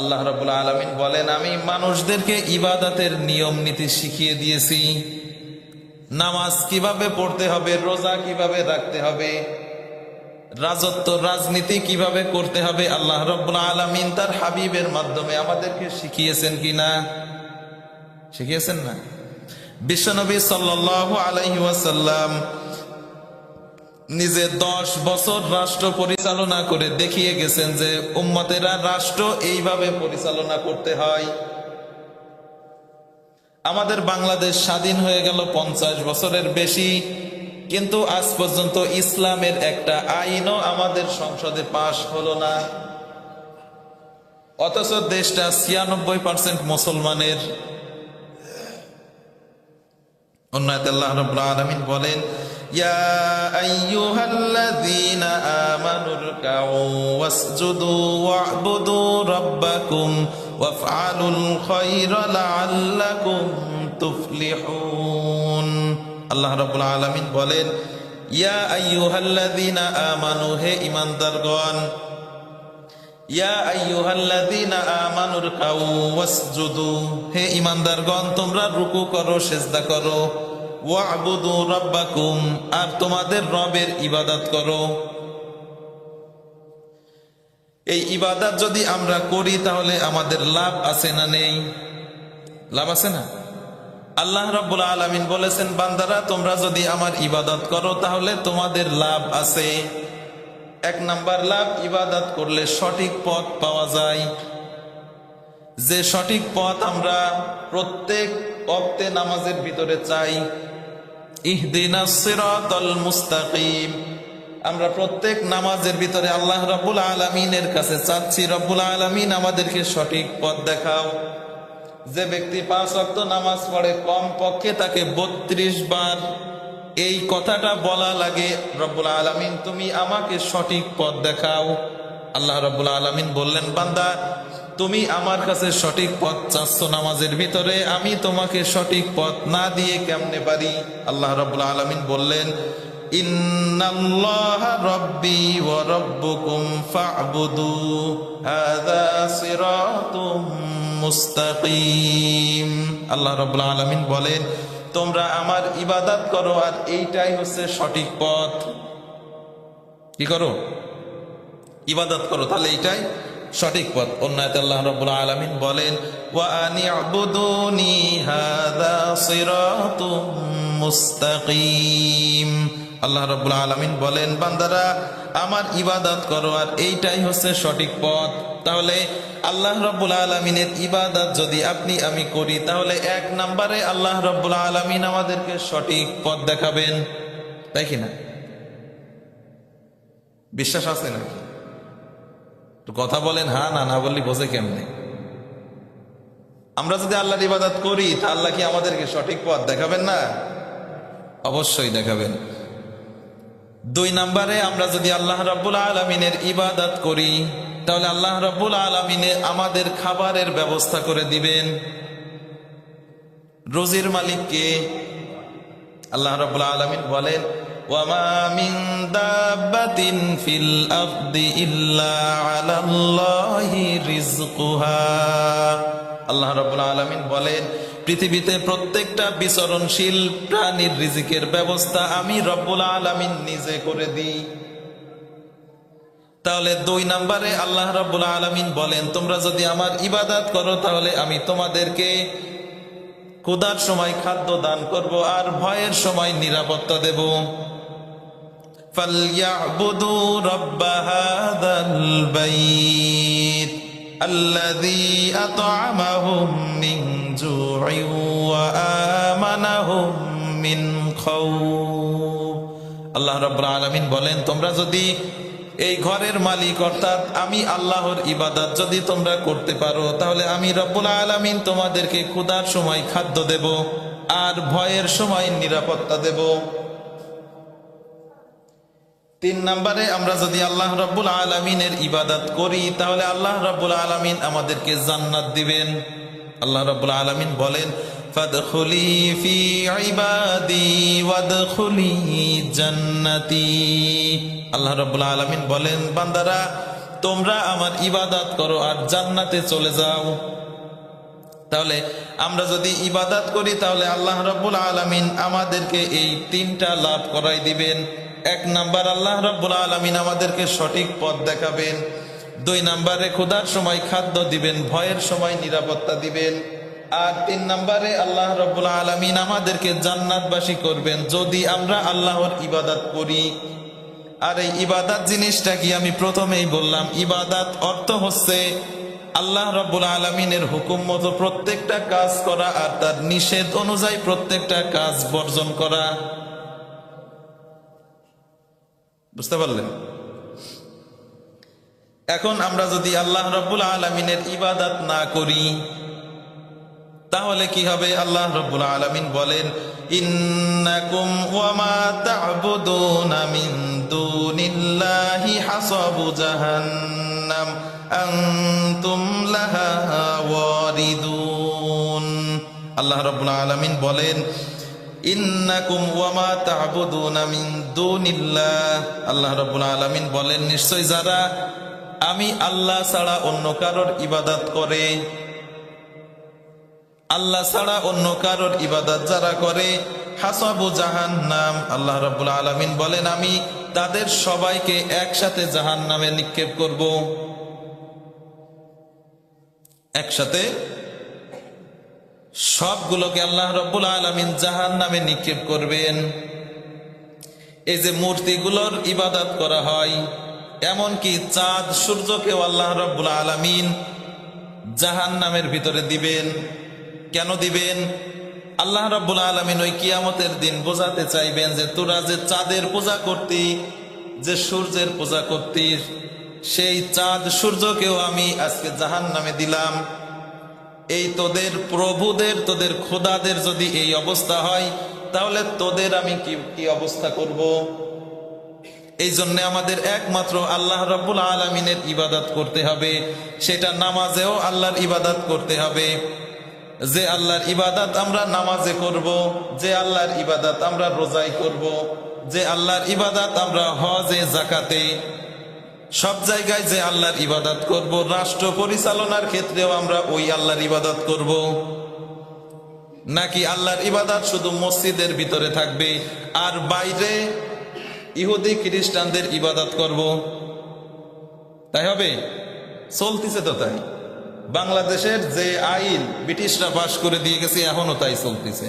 আল্লাহ রাবুল আলমিন বলেন, আমি মানুষদেরকে ইবাদতের নিয়ম নীতি শিখিয়ে দিয়েছি। নামাজ কীভাবে পড়তে হবে, রোজা কীভাবে রাখতে হবে, রাজত্ব, রাজনীতি কীভাবে করতে হবে, আল্লাহ রব্বুল আলমিন তার হাবিবের মাধ্যমে আমাদেরকে শিখিয়েছেন কি না? শিখিয়েছেন না? বিশ্বনবী সাল্লাহ আলাইহি ওয়াসাল্লাম নিজে দশ বছর রাষ্ট্র পরিচালনা করে দেখিয়ে গেছেন যে উম্মতেরা রাষ্ট্র এইভাবে পরিচালনা করতে হয়। আমাদের বাংলাদেশ স্বাধীন হয়ে গেল পঞ্চাশ বছরের বেশি, কিন্তু আজ পর্যন্ত ইসলামের একটা আইনও আমাদের সংসদে পাশ হলো না। অথচ দেশটা ছিয়ানব্বই পার্সেন্ট মুসলমানের। অন্যায় আল্লাহ রাব্বুল আলামিন বলেন ইয়া আইয়ুহাল্লাযীনা আমানুর কাউ ওয়াসজুদু ওয়া'বুদু রাব্বাকুম ওয়াফআলুল খায়রা লাআল্লাকুম তুফলিহুন আল্লাহ রাব্বুল আলামিন বলেন ইয়া আইয়ুহাল্লাযীনা আমানু হে ঈমানদারগণ ইয়া আইয়ুহাল্লাযীনা আমানুর কাউ ওয়াসজুদু হে ঈমানদারগণ তোমরা রুকু করো, সেজদা করো আর তোমাদের রবের ইবাদত করো। এই ইবাদত যদি আমরা করি, তাহলে আমাদের লাভ আছে না নেই? লাভ আছে না? আল্লাহ রাব্বুল আলামিন বলেছেন, বান্দারা, তোমরা যদি আমার ইবাদত করো, তাহলে তোমাদের লাভ আছে। এক নাম্বার লাভ, ইবাদত করলে সঠিক পথ পাওয়া যায়। যে সঠিক পথ আমরা প্রত্যেক অক্তে নামাজের ভিতরে চাই আমরা প্রত্যেক নামাজের ভিতরে আল্লাহ রাব্বুল আলামিনের কাছে চাচ্ছি, রব্বুল আলামিন, আমাদেরকে সঠিক পথ দেখাও। যে ব্যক্তি পাঁচ অক্ত নামাজ পড়ে কম পক্ষে তাকে বত্রিশ বার এই কথাটা বলা লাগে, রব্বুল আলামিন, তুমি আমাকে সঠিক পথ দেখাও। আল্লাহ রব্বুল আলামিন বললেন, বান্দা তুমি আমার কাছে সঠিক পথ চাচ্ছ নামাজের ভিতরে, আমি তোমাকে সঠিক পথ না দিয়ে কেমনে পারি? আল্লাহ রব্বুল আলামিন বললেন আল্লাহ রাব্বুল আলামিন বলেন, তোমরা আমার ইবাদত করো আর এইটাই হচ্ছে সঠিক পথ। কি করো? ইবাদত করো, তাহলে এইটাই সঠিক পথ। অন্যায়তে আল্লাহ রাব্বুল আলামিন বলেন মুস্তাকিম। আল্লাহ রাব্বুল আলামিন বলেন, বান্দারা, আমার ইবাদত করো, আর এইটাই হচ্ছে সঠিক পথ। তাহলে আল্লাহ রব্বুল আলমিনের ইবাদত যদি আপনি, আমি করি, তাহলে এক নম্বরে আল্লাহ রব্বুল আলমিন আমাদেরকে সঠিক পথ দেখাবেন। তাই কি না? বিশ্বাস আছে নাকি? তো কথা বলেন হ্যাঁ না না বললি বোঝে কেমনে? আমরা যদি আল্লাহর ইবাদত করি, তা আল্লাহ কি আমাদেরকে সঠিক পথ দেখাবেন না? অবশ্যই দেখাবেন। দুই নম্বরে, আমরা যদি আল্লাহ রাব্বুল আলমিনের ইবাদত করি, তাহলে আল্লাহ রাব্বুল আলমিনে আমাদের খাবারের ব্যবস্থা করে দিবেন। রোজির মালিককে আল্লাহ রাব্বুল আলমিন বলেন দাব্বাতিন ফিল আরদি ইল্লা আলাল্লাহি রিজকুহা আল্লাহ রাব্বুল আলামিন বলেন, পৃথিবীতে প্রত্যেকটা বিচরণশীল প্রাণীর রিজিকের ব্যবস্থা আমি রব্বুল আলামিন নিজে করে দিই। তাহলে দুই নম্বরে আল্লাহ রাব্বুল আলামিন বলেন, তোমরা যদি আমার ইবাদত করো, তাহলে আমি তোমাদেরকে ক্ষুধার সময় খাদ্য দান করব আর ভয়ের সময় নিরাপত্তা দেব। فليعبدوا رب هذا البيت الذي أطعمهم من جوع وآمنهم من خوف আল্লাহ রব্বুল আলামিন বলেন তোমরা যদি এই ঘরের মালিক অর্থাৎ আমি আল্লাহর ইবাদত যদি তোমরা করতে পারো তাহলে আমি রব্বুল আলামিন তোমাদেরকে ক্ষুধার সময় খাদ্য দেব আর ভয়ের সময় নিরাপত্তা দেব তিন নম্বরে আমরা যদি আল্লাহ রব্বুল আলমিনের ইবাদত করি, তাহলে আল্লাহ রব্বুল আলমিন আমাদেরকে জান্নাত দিবেন। আল্লাহ রব্বুল আলমিন বলেন, ফাদখুলি ফি ইবাদি ওয়াদখুলি জান্নাতি। আল্লাহ রব্বুল আলমিন বলেন, বান্দারা, তোমরা আমার ইবাদত করো আর জান্নাতে চলে যাও। তাহলে আমরা যদি ইবাদত করি, তাহলে আল্লাহ রাব্বুল আলামিন আমাদেরকে এই তিনটা লাভ করাই দিবেন। এক নাম্বার আল্লাহ রাব্বুল আলামিন আমাদেরকে সঠিক পথ দেখাবেন। দুই নাম্বারে ক্ষুধার সময় খাদ্য দিবেন, ভয়ের সময় নিরাপত্তা দিবেন। আর তিন নাম্বারে আল্লাহ রাব্বুল আলামিন আমাদেরকে জান্নাতবাসী করবেন, যদি আমরা আল্লাহর ইবাদত করি। আর এই ইবাদাত জিনিসটা কি? আমি প্রথমেই বললাম, ইবাদাত অর্থ হচ্ছে আল্লাহ রাব্বুল আলমিনের হুকুম মতো প্রত্যেকটা কাজ করা আর তার নিষেধ অনুযায়ী প্রত্যেকটা কাজ বর্জন করা। বুঝতে পারলেন? এখন আমরা যদি আল্লাহ রাব্বুল আলমিনের ইবাদাত না করি, তাহলে কি হবে? আল্লাহ রব্বুল আলামিন বলেন, ইন্নাকুম ওয়া মা তা'বুদুনা দুনিল্লাহি হাসাবু জাহান্নাম, আনতুম লাহা ওয়ারিদুন। আল্লাহ রব্বুল আলামিন বলেন ইন্নাকুম আল্লাহ রব্বুল বলেন, নিশ্চয় যারা আমি আল্লাহ ছাড়া অন্য কারোর ইবাদত করে, আল্লাহ ছাড়া অন্য কারোর ইবাদত যারা করে, হাসাবু জাহান্নাম। বলেন, আমি তাদের সবাইকে একসাথে জাহান্নামে নিক্ষেপ করব। একসাথে সবগুলোকে আল্লাহ রাব্বুল আলামিন জাহান্নামে নিক্ষেপ করবেন। এই যে মূর্তিগুলোর ইবাদত করা হয়, এমনকি চাঁদ, সূর্যকেও আল্লাহ রাব্বুল আলামিন জাহান্নামের ভিতরে দিবেন। কেন দিবেন? আল্লাহ রাব্বুল আলমিন ওই কিয়ামতের দিন বোঝাতে চাইবেন যে তোরা যে চাঁদের পূজা করতি, যে সূর্যের পূজা করতি সেই চাঁদ, সূর্যকেও আমি আজকে জাহান নামে দিলাম। এই তোদের প্রভুদের, তোদের খোদাদের যদি এই অবস্থা হয়, তাহলে তোদের আমি কি কি অবস্থা করব? এই জন্য আমাদের একমাত্র আল্লাহ রাব্বুল আলমিনের ইবাদত করতে হবে। সেটা নামাজেও আল্লাহর ইবাদত করতে হবে। যে আল্লাহর ইবাদত আমরা নামাজে করব, যে আল্লাহর ইবাদত আমরা রোজাই করব, যে আল্লাহর ইবাদত আমরা হজে, জাকাতে সব জায়গায় যে আল্লাহর ইবাদত করব, রাষ্ট্র পরিচালনার ক্ষেত্রেও আমরা ওই আল্লাহর ইবাদত করব। নাকি আল্লাহর ইবাদত শুধু মসজিদের ভিতরে থাকবে, আর বাইরে ইহুদি খ্রিস্টানদের ইবাদত করব? তাই হবে? চলতিছে তো তাই। বাংলাদেশের যে আইন ব্রিটিশরা পাশ করে দিয়ে গেছে, এখনও তাই চলতেছে।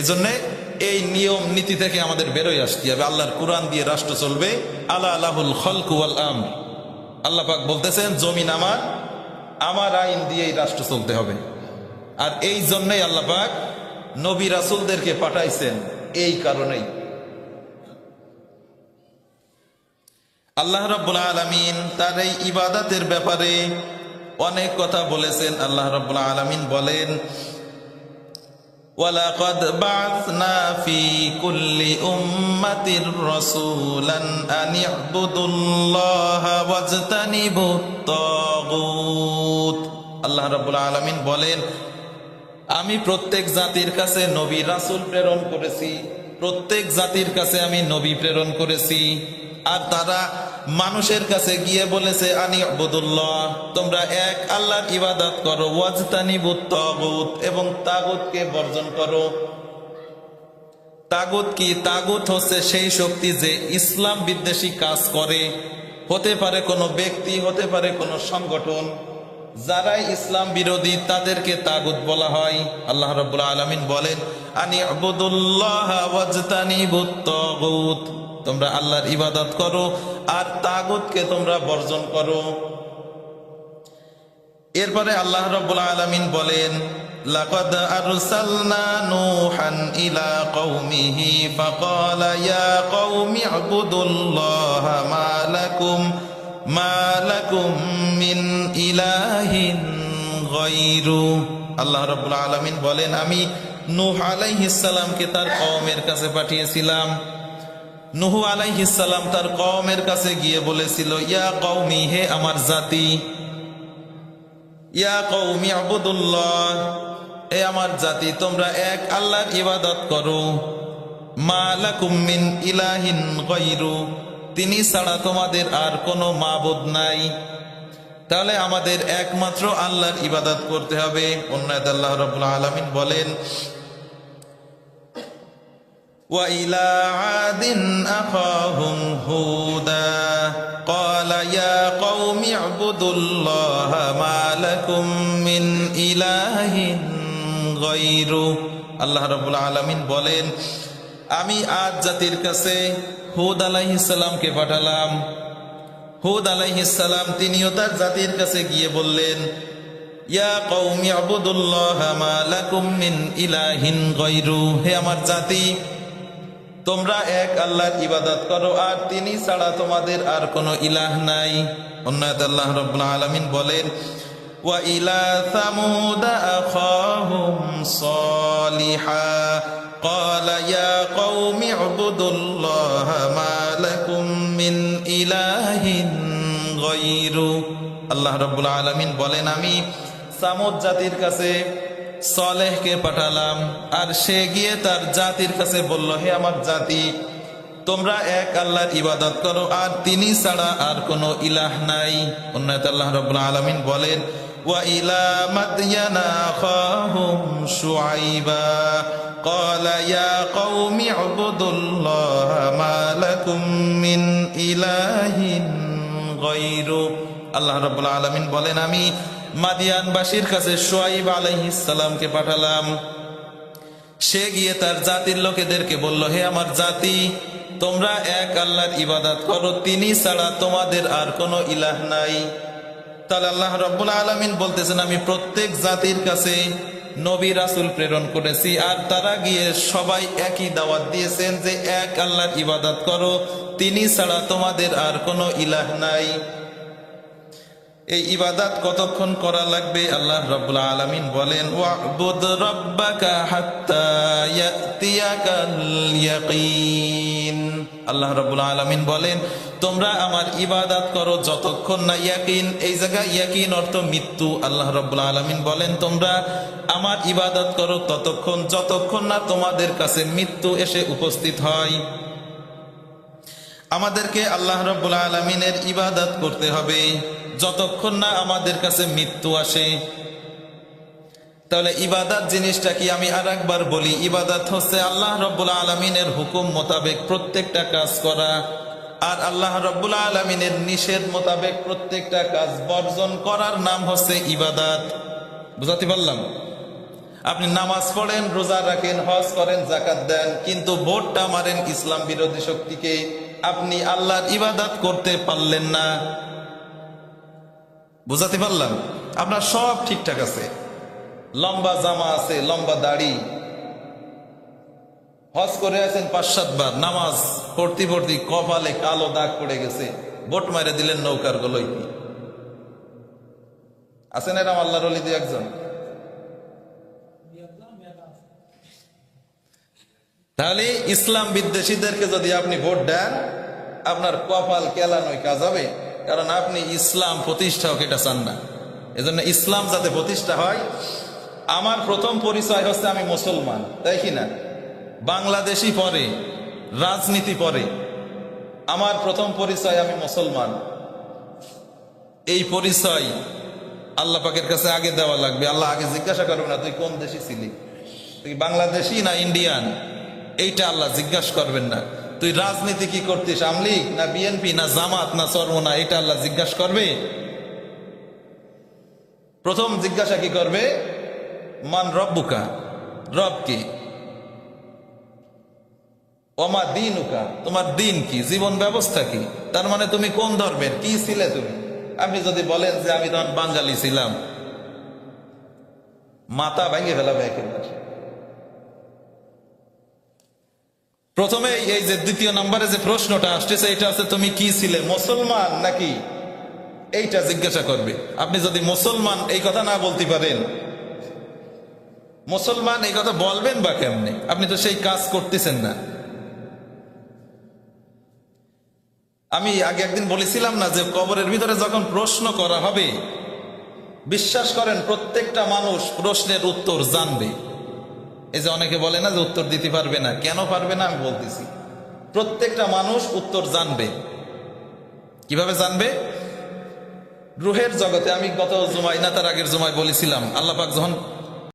এজন্য এই নিয়ম নীতি থেকে আমাদের বেরোয় আসতে হবে। আল্লাহর কোরআন দিয়ে রাষ্ট্র চলবে। আল্লাহ আল্লাহুল খলকুয়াল আম আল্লাহ পাক বলতেছেন, জমিন আমার আমার আইন দিয়েই রাষ্ট্র চলতে হবে। আর এই জন্যই আল্লাহ পাক নবী রাসুলদেরকে পাঠাইছেন এই কারণেই। আল্লাহ রাব্বুল আলামিন তার এই ইবাদতের ব্যাপারে অনেক কথা বলেছেন। আল্লাহ রাব্বুল আলামিন বলেন ولقد بعثنا في كل أمة رسولا أن اعبدوا الله واجتنبوا الطاغوت আল্লাহ রাব্বুল আলামিন বলেন আমি প্রত্যেক জাতির কাছে নবী রাসূল প্রেরণ করেছি প্রত্যেক জাতির কাছে আমি নবী প্রেরণ করেছি আর তারা মানুষের কাছে গিয়ে বলেছে, আনি আবুদুল্লাহ, তোমরা এক আল্লাহর ইবাদত করো, ওয়াজতানি তাগুত এবং তাগুতকে বর্জন করো। তাগুত কি? তাগুত হচ্ছে সেই শক্তি যে ইসলাম বিদ্বেষী কাজ করে। হতে পারে কোনো ব্যক্তি, হতে পারে কোনো সংগঠন, যারাই ইসলাম বিরোধী, তাদেরকে তাগুত বলা হয়। আল্লাহ রাব্বুল আলামিন বলেন, আনি আবুদুল্লাহ, ওয়াজতানি তাগুত। তোমরা আল্লাহর ইবাদত করো আর তাগুতকে তোমরা বর্জন করো। এরপরে আল্লাহ রাব্বুল আলামিন বলেন, লাকাদ আরসালনা নূহান ইলা কওমিহি ফাকালা ইয়া কওমি ইবুদুল্লাহা মা লাকুম মা লাকুম মিন ইলাহিন গায়রু। আল্লাহ রাব্বুল আলামিন বলেন, আমি নূহ আলাইহিস সালামকে তার কওমের কাছে পাঠিয়েছিলাম। নুহু আলাইহিসাল্লাম তার কওমের কাছে গিয়ে বলেছিল, ইয়া কওমি, হে আমার জাতি, ইয়া কওমি আবুদুল্লাহ, এ আমার জাতি, তোমরা এক আল্লাহর ইবাদত করো। মা লাকুম মিন ইলাহিন গায়রু, তিনি ছাড়া তোমাদের আর কোনো মাবুদ নাই। তাহলে আমাদের একমাত্র আল্লাহর ইবাদত করতে হবে। অন্যায় আল্লাহ রবুল্লা আলমিন বলেন وإلى عاد أخاهم هودا قال يا قوم اعبدوا الله ما لكم من إله غيره আল্লাহ রবুল আলমিন বলেন আমি আজ জাতির কাছে হুদ আলাইহিসাল্লামকে পাঠালাম হুদ আলাইহিসাল্লাম তিনিও তার জাতির কাছে গিয়ে বললেন ইয়া কৌমি আবুদুল্লাহ মা লাকুম মিন ইলাহিন গায়রু হে আমার জাতি তোমরা এক আল্লাহর ইবাদত করো আর তিনি ছাড়া তোমাদের আর কোনো ইলাহ নাই অন্যায় আল্লাহ রব্বুল আলামিন বলেন ওয়া ইলা সামুদ আখাহুম সালিহা قال يا قوم اعبدوا الله ما لكم من إله غيره আল্লাহ রব্বুল আলামিন বলেন আমি সামুদ জাতির কাছে সলেহকে পাঠালাম আর সে গিয়ে তার জাতির কাছে বলল হে আমার জাতি তোমরা এক আল্লাহর ইবাদত করো আর তিনি ছাড়া আর কোনো ইলাহ নাই উন্নত আল্লাহ রব্বুল আলামিন বলেন ওয়া ইলা মাদয়ানা খাহুম শুআইবা قال يا قوم اعبدوا الله ما لكم من إله غيره আল্লাহ রাব্বুল আলামিন বলেন আমি মাদিয়ানবাসীর কাছে সোয়াইব আলাইহিসসালামকে পাঠালাম। সে গিয়ে তার জাতির লোকেদেরকে বলল, হে আমার জাতি, তোমরা এক আল্লাহর ইবাদত করো, তিনি ছাড়া তোমাদের আর কোনো ইলাহ নাই। তাহলে আল্লাহ রব্বুল আলমিন বলতেছেন, আমি প্রত্যেক জাতির কাছে নবী রাসুল প্রেরণ করেছি, আর তারা গিয়ে সবাই একই দাওয়াত দিয়েছেন যে, এক আল্লাহর ইবাদত করো, তিনি ছাড়া তোমাদের আর কোনো ইলাহ নাই। এই ইবাদাত কতক্ষণ করা লাগবে? আল্লাহ রাব্বুল আলামিন বলেন, ওয়াবুদ রাব্বাকা হাত্তা আল্লাহ রাব্বুল আলামিন বলেন, তোমরা আমার ইবাদাত করো যতক্ষণ না ইয়াকিন। এই জায়গায় ইয়াকিন অর্থ মৃত্যু। আল্লাহ রাব্বুল আলামিন বলেন, তোমরা আমার ইবাদত করো ততক্ষণ, যতক্ষণ না তোমাদের কাছে মৃত্যু এসে উপস্থিত হয়। আমাদেরকে আল্লাহ রব্বুল আলমিনের ইবাদত করতে হবে। যতক্ষণ না আমাদের কাছে মৃত্যু আসে, তাহলে ইবাদত জিনিসটা কি আমি আর একবার বলি? ইবাদাত হচ্ছে আল্লাহ রব্বুল আলমিনের হুকুম মোতাবেক প্রত্যেকটা কাজ করা, আর আল্লাহ রব্বুল আলমিনের নিষেধ মোতাবেক প্রত্যেকটা কাজ বর্জন করার নাম হচ্ছে ইবাদাত। বুঝাতে পারলাম? আপনি নামাজ পড়েন, রোজা রাখেন, হজ করেন জাকাত দেন, কিন্তু ভোটটা মারেন ইসলাম বিরোধী শক্তিকে। আপনি আল্লাহর ইবাদাত করতে পারলেন না। বুঝাতে পারলাম? আপনার সব ঠিকঠাক আছে। লম্বা জামা আছে, লম্বা দাড়ি। হজ করে আছেন পাঁচ সাতবার নামাজ পড়তে পড়তে কপালে কালো দাগ পড়ে গেছে। বোট মারে দিলেন নৌকার গলই আছেন এরম আল্লাহর অলিদি একজন? তাহলে ইসলাম বিদ্বেষীদেরকে যদি আপনি ভোট দেন, আপনার কপাল কেলানোই কাজ হবে। কারণ আপনি ইসলাম প্রতিষ্ঠা হোক, এটা চান না। এজন্য ইসলাম যাতে প্রতিষ্ঠা হয়, আমার প্রথম পরিচয় হচ্ছে আমি মুসলমান, তাই কি না? বাংলাদেশি পরে, রাজনীতি পরে। আমার প্রথম পরিচয় আমি মুসলমান। এই পরিচয় আল্লাহ পাকের কাছে আগে দেওয়া লাগবে। আল্লাহ আগে জিজ্ঞাসা করবে না তুই কোন দেশি ছিলি? তুই বাংলাদেশি না ইন্ডিয়ান? এইটা আল্লাহ জিজ্ঞাসা করবেন না। তুই রাজনীতি কি করতিস আমলিগ না বিএনপি, না জামাত, না চর্মনা এটা আল্লাহ জিজ্ঞাসা করবে? প্রথম জিজ্ঞাসা কি করবে? মান রব্বুকা, রব কি? অমা দিন তোমার দিন কি? জীবন ব্যবস্থা কি? তার মানে তুমি কোন ধর্মের? কি ছিলে তুমি? আপনি যদি বলেন যে আমি তখন বাঙালি ছিলাম। মাথা ভেঙে ফেলাবে একেবারে প্রথমে এই যে দ্বিতীয় নম্বরে যে প্রশ্নটা আসতেছে, এটা আছে তুমি কি ছিলে, মুসলমান নাকি? এইটা জিজ্ঞাসা করবে। আপনি যদি মুসলমান, এই কথা না বলতে পারেন, মুসলমান এই কথা বলবেন বা কেমনে? আপনি তো সেই কাজ করতেছেন না। আমি আগে একদিন বলেছিলাম না যে কবরের ভিতরে যখন প্রশ্ন করা হবে, বিশ্বাস করেন প্রত্যেকটা মানুষ প্রশ্নের উত্তর জানবে। এই যে অনেকে বলে না যে উত্তর দিতে পারবে না। কেন পারবে না? আমি বলতেছি। প্রত্যেকটা মানুষ উত্তর জানবে। কীভাবে জানবে? রুহের জগতে আমি গত জুমাই না, তার আগের জুমায় বলেছিলাম, আল্লাহ পাক যখন